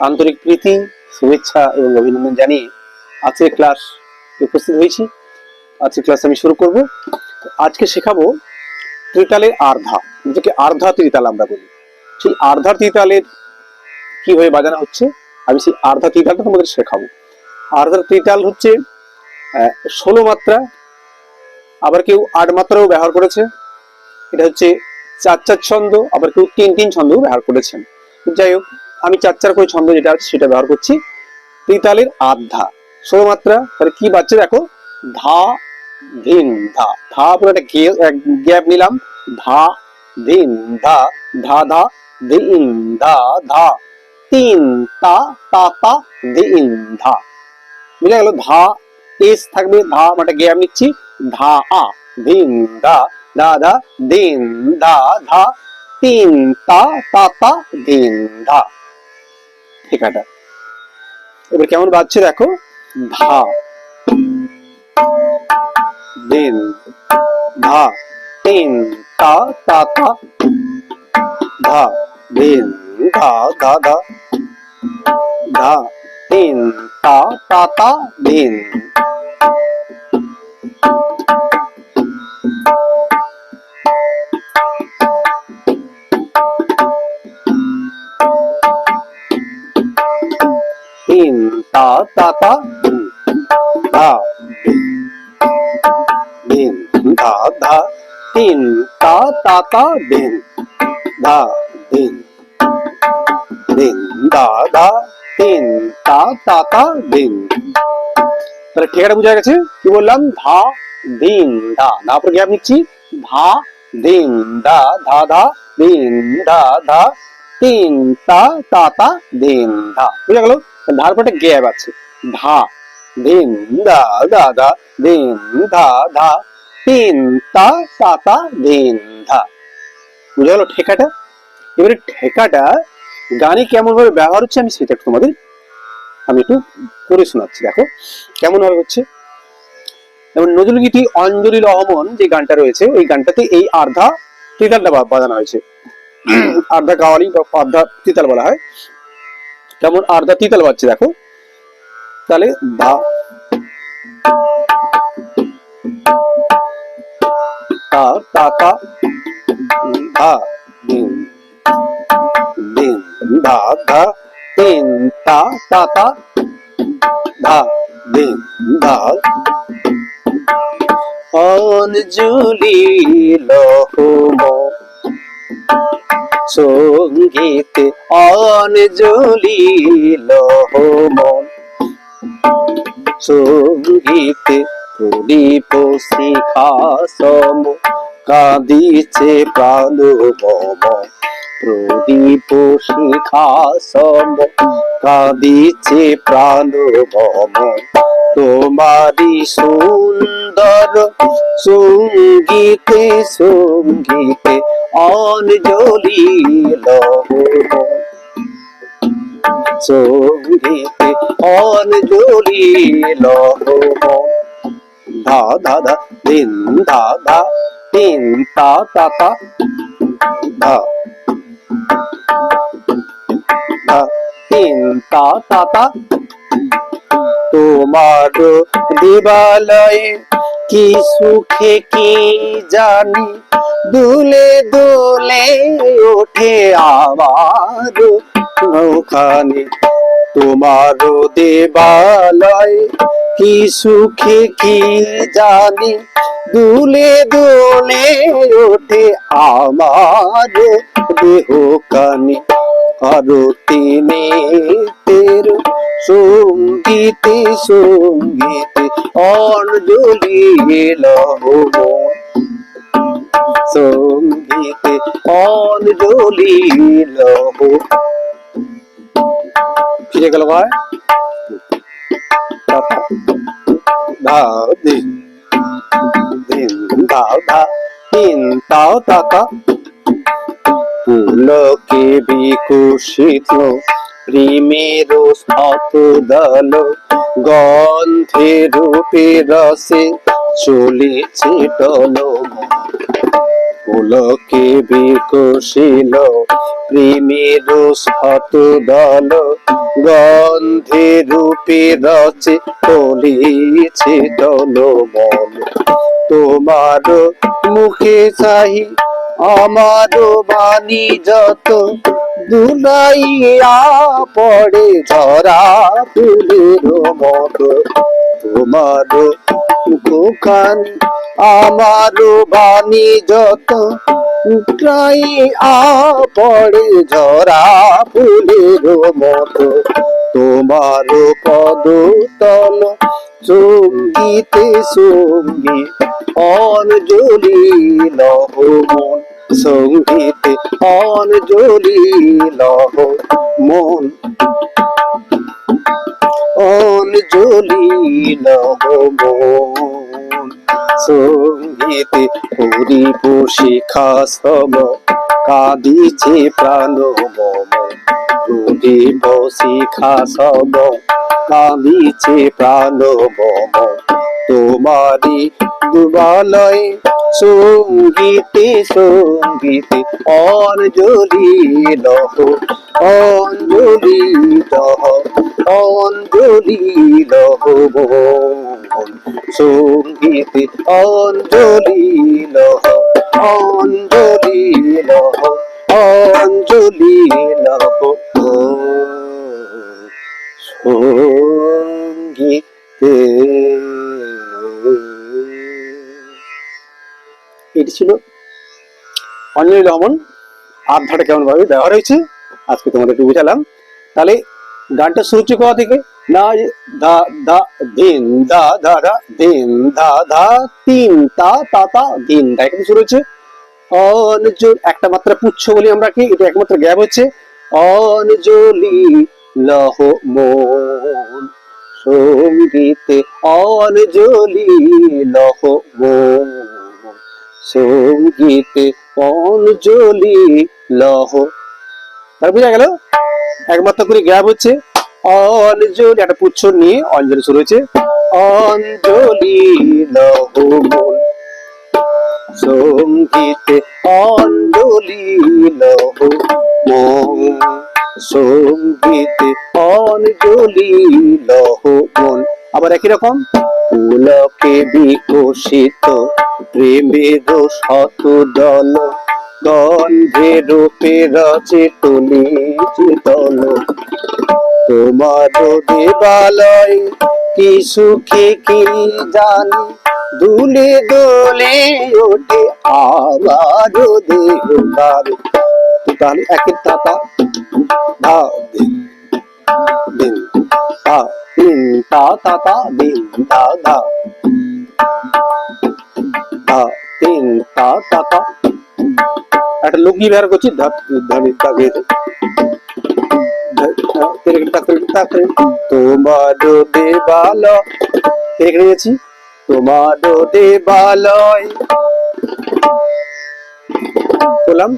আন্তরিক প্রীতি, শুভেচ্ছা এবং অভিনন্দন জানিয়ে আজকের ক্লাস উপস্থিত হয়েছি। আজকের ক্লাস আমি শুরু করব। আজকে শেখাবো ত্রিতালের আর্ধা। যেটাকে আর্ধা ত্রিতাল আমরা বলি। সেই আর্ধা ত্রিতালের কীভাবে বাজানো হচ্ছে? আমি সেই আর্ধা ত্রিতালটা তোমাদের শেখাবো। আর্ধা ত্রিতাল হচ্ছে ষোলো মাত্রা, আবার কেউ আট মাত্রাও ব্যবহার করেছে। এটা হচ্ছে চার চার ছন্দ, আবার কেউ তিন তিন ছন্দও ব্যবহার করেছেন। যাই হোক আমি চার চার করে ছন্দ যেটা আছে সেটা ব্যবহার করছি। ত্রিতালের আধা। মাত্রা তাহলে কি বাচ্চা দেখো? ধা, ধিন, ধা। ধা পুরো একটা গ্যাপ নিলাম। ধা, ধিন, ধা। ধা ধা দিন ধা ধা। তিন, তা তা তা দিন ধা। গেল? ধা, এস থাকবে, ধা গ্যাপ নিচ্ছি। ধা, আ, ধিন, ধা ধা ধা দিন ধা ধা। তিন, তা তা তা দিন ধা। ঠিক এবার কেমন বাজছে দেখো? ধা। দিন। ধা। তিন। তা তা তা। ধা। দিন। ধা ধা ধা। ধা। তিন। তা তা তা। দিন। তা তা তা ধা দিন ধা ধা, তিন, তা তা তা দিন ধা, দিন দিন, ধা ধা, তিন, তা তা তা, দিন। তাহলে ঠিকানা বোঝা গেছে? কি বললাম? ধা, দিন, ধা। না পরে গ্যাপ নিচ্ছি। ধা, দিন, ধা ধা ধা, দিন, ধা ধা, তিন, তা তা তা, দিন, ধা। বুঝা গেল? ধার পরে গ্যাপ আছে। ধা দিন দা দা দা দিন ধা ধা, তিন, তা তা তা দিন ধা। বুঝা গেল ঠেকাটা? এবারে ঠেকাটা গানে কেমন ভাবে ব্যবহার হচ্ছে আমি সেটা তোমাদের আমি একটু করে শোনাচ্ছি, দেখো। কেমন ভাবে হচ্ছে? যেমন নজরুল গীতি অঞ্জলি রহমন যে গানটা রয়েছে, ওই গানটাতে এই আর্ধা তিতালটা বাজানো হয়েছে। আর্ধা কাওয়ালি বা আর্ধা তিতাল বলা হয়। কেমন আর্ধা তিতাল বাজছে, দেখো। তাহলে ধা তা তা তা, ধা দিন দিন ধা ধা তিন সঙ্গীতে অঞ্জলি লহম সঙ্গীতে প্রদীপ শিখাসম কাঁদিছে প্রাণ মম প্রদীপ শিখাসম কাঁদিছে প্রাণ মম তোমারি সুন্দর সঙ্গীতে সঙ্গীতে অঞ্জলি সঙ্গীতে অঞ্জলি লহম ধা ধা ধা দিন ধা ধা, তিন তা তা। ধা তিন তা তোমার কি সুখে কি জানি? দুলে দুলে ওঠে আমার ওখানে তোমার দেবালয় কি সুখে কি জানি? দুলে দুলে ওঠে আমার দেহ কানে আরতি নেতের সঙ্গীতে সঙ্গীতে অঞ্জলি লহম সঙ্গীতে অঞ্জলি লহম ঠিক মিলে গেল ভাই তা, তা, ধা দিন দিন দাও ধা তিন তাও তাতা পুলকে বিকশিত, প্রেমের শত দল, গন্ধে রূপে রসে চলেছে টলম। পুলকে বিকশিল প্রেমের শত দল, গন্ধে রূপে রচে চলেছে টলমল তোমার মুখে চাহি আমার বাণী যত দুলাইয়া পড়ে ঝরা ফুলের মতো। তোমার মুখান আমার বাণী যত দুলাইয়া পড়ে ঝরা ফুলের মতো। তোমার পদতল সঙ্গীতে সঙ্গী অঞ্জলি লহ মন সঙ্গীতে অঞ্জলি লহ মন অঞ্জলি লহ মন সঙ্গীতে হরিপ শিখা সম কাঁদিছে প্রাণ মম প্রদীপ শিখা মম তোমারি দুবালয় সঙ্গীতে সঙ্গীতে অঞ্জলি লহ অঞ্জলি লহ অঞ্জলি লহ সঙ্গীতে অঞ্জলি লহ অঞ্জলি লহ অঞ্জলি এটি ছিল আধ্যাটা কেমন ভাবে ব্যবহার হয়েছে, আজকে তোমাদের একটু বুঝালাম। তাহলে গানটা শুরু হচ্ছে কোথা থেকে? না ধা ধা দিন, দা ধা ধা দিন ধা ধা তিন, তা তা তা, দিন। দা এখানে শুরু হচ্ছে। অনজল একটা মাত্রা পুচ্ছ বলি আমরা কি, এটা একমাত্র গ্যাপ হচ্ছে। অনজলি লহ মন সঙ্গীতে অনজলি লহ সঙ্গীতে অঞ্জলি লহ। তার বোঝা গেল, একমাত্র করে গ্যাপ হচ্ছে অঞ্জলি একটা পুচ্ছ নিয়ে অঞ্জলি শুরু হয়েছে। অঞ্জলি লহ সঙ্গীতে অঞ্জলি লহ সঙ্গীতে অঞ্জলি আবার একই রকম? পুলকে বিকশিত প্রেমের শত দল গন্ধে রূপে রচে তুলি। চিতল তোমার দেবালয় কি সুখে কি জানি? দুলে দোলে ওঠে আমার দেহ তাহলে একের তাতা দিন দিন তা দিন তা তা তা দিন তা ধা ধা তিন তা তা তা একটা লুঙ্গি বের করছি ধা ধরে তাকে তোমার দেবাল এখানে গেছি তোমার দেবালয় বললাম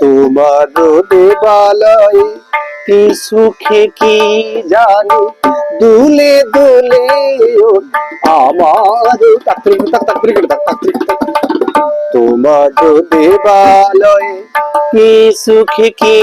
তোমার দেবালয় কি সুখে কি জানি? দুলে দুলে আমার তোমার দেবালয় কি সুখে কি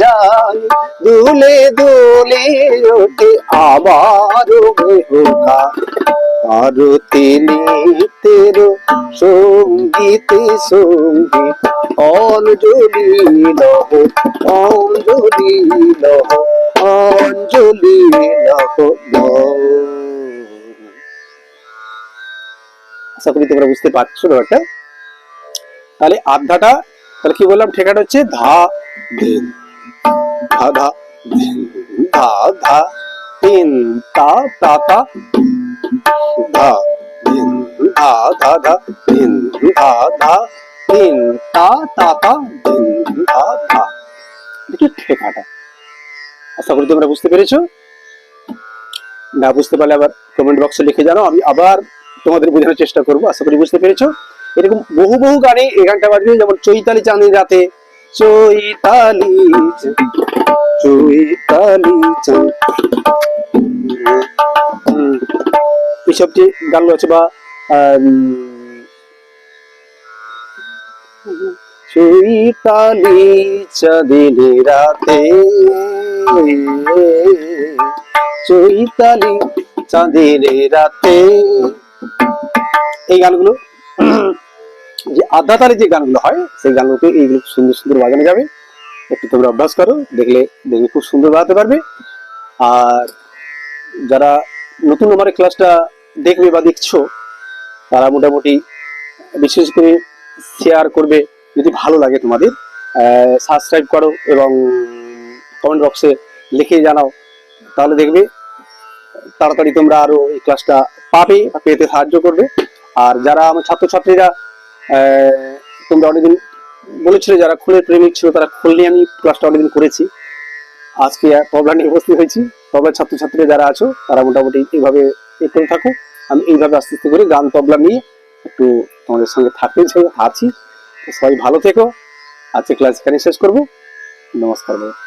জানি? দুলে দুলে ওঠে আমার মেহকা আরতি তের সঙ্গীতে সংগীত। অঞ্জলি লহ অঞ্জলি লহ অঞ্জলি লহ আশা করি তোমরা বুঝতে পারছ ব্যাপারটা। তাহলে আধ্যাটা তাহলে কি বললাম? ঠিকানা হচ্ছে ধা দিন ধা ধা ধা ধা তিন তা তা তা, ধা দিন ধা ধা ধা দিন ধা ধা তা তা তা ঠেকাটা আশা করি তোমরা বুঝতে পেরেছ? না বুঝতে পারলে আবার কমেন্ট বক্সে লিখে আমি আবার তোমাদের বোঝানোর চেষ্টা করব। আশা করি বুঝতে পেরেছ? এরকম বহু বহু গানে এই গানটা বাজবে যেমন চৈতালি চাঁদের রাতে, চৈতালি চৈতালি এইসব যে গানগুলো আছে বা আম, চৈতালি চাঁদের রাতে চৈতালি চাঁদের রাতে। এই গানগুলো যে আধ্যাতারে যে গানগুলো হয় সেই গানগুলোকে এইগুলো সুন্দর সুন্দর বাজানো যাবে। একটু তোমরা অভ্যাস করো দেখলে দেখবে খুব সুন্দর বাজাতে পারবে। আর যারা নতুন আমার ক্লাসটা দেখবে বা দেখছ তারা মোটামুটি বিশেষ করে শেয়ার করবে। যদি ভালো লাগে তোমাদের সাবস্ক্রাইব করো এবং কমেন্ট বক্সে লিখে জানাও। তাহলে দেখবে তাড়াতাড়ি তোমরা আরও এই ক্লাসটা পাবে, পেতে সাহায্য করবে। আর যারা আমার ছাত্রছাত্রীরা তোমরা অনেকদিন বলেছিলে, যারা খোলের প্রেমিক ছিল, তারা খোল নিয়ে আমি ক্লাসটা অনেকদিন করেছি। আজকে প্রবলেম নিয়ে উপস্থিত হয়েছি। তবলা ছাত্রছাত্রীরা যারা আছো, তারা মোটামুটি এইভাবে এ করে থাকো আমি এইভাবে আস্তে আস্তে করে গান তবলা নিয়ে একটু তোমাদের সঙ্গে থাকতে আছি। সবাই ভালো থেকো। আজকে ক্লাস এখানে শেষ করব। নমস্কার বলো